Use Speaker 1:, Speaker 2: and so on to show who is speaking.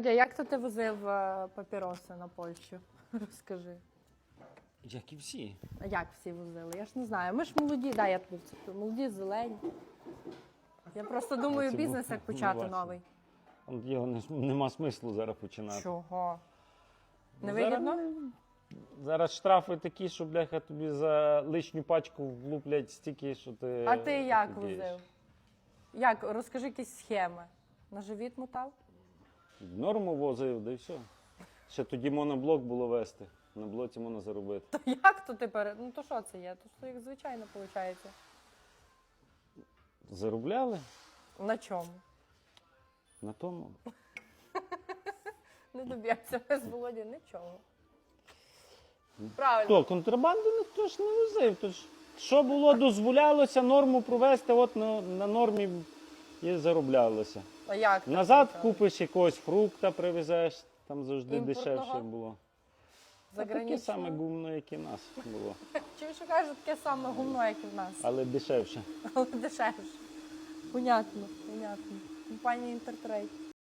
Speaker 1: Дя, Як то ти возив е, папіроси на Польщу? Розкажи.
Speaker 2: Як і всі.
Speaker 1: А як всі возили? Я ж не знаю. Ми ж молоді, да, я тобі вцеплю. Молоді, зелені. Я просто думаю,
Speaker 2: Це
Speaker 1: бізнес
Speaker 2: був
Speaker 1: як почати
Speaker 2: не
Speaker 1: новий.
Speaker 2: Його не, нема смислу зараз починати.
Speaker 1: Чого? Не
Speaker 2: Зараз
Speaker 1: вигідно?
Speaker 2: Зараз штрафи такі, що бляха тобі за лишню пачку влуплять стільки, що ти.
Speaker 1: А ти як
Speaker 2: офігієш.
Speaker 1: возив? Як? Розкажи якісь схеми. На живіт мотав?
Speaker 2: В норму возив, да і все. Ще тоді моноблок було вести. На блоці можна заробити.
Speaker 1: То як то ти пере... Ну то що це є? То що як звичайно виходить.
Speaker 2: Заробляли
Speaker 1: На чому?
Speaker 2: на тому.
Speaker 1: Не доб'ється без Володі нічого. Правильно.
Speaker 2: Хто? Контрабанду ніхто ж не возив. То ж, що було, дозволялося норму провести, от на, на нормі і зароблялося.
Speaker 1: А як? так
Speaker 2: Назад
Speaker 1: виходить?
Speaker 2: купиш якогось фрукта, привезеш, там завжди
Speaker 1: Імпортного?
Speaker 2: дешевше було. Таке
Speaker 1: Заграничного?
Speaker 2: саме гумно, як і в нас було,
Speaker 1: Чи що кажуть, таке саме гумно, як і в нас,
Speaker 2: але дешевше.
Speaker 1: але дешевше. Понятно, понятно. Компанія Інтертрейд.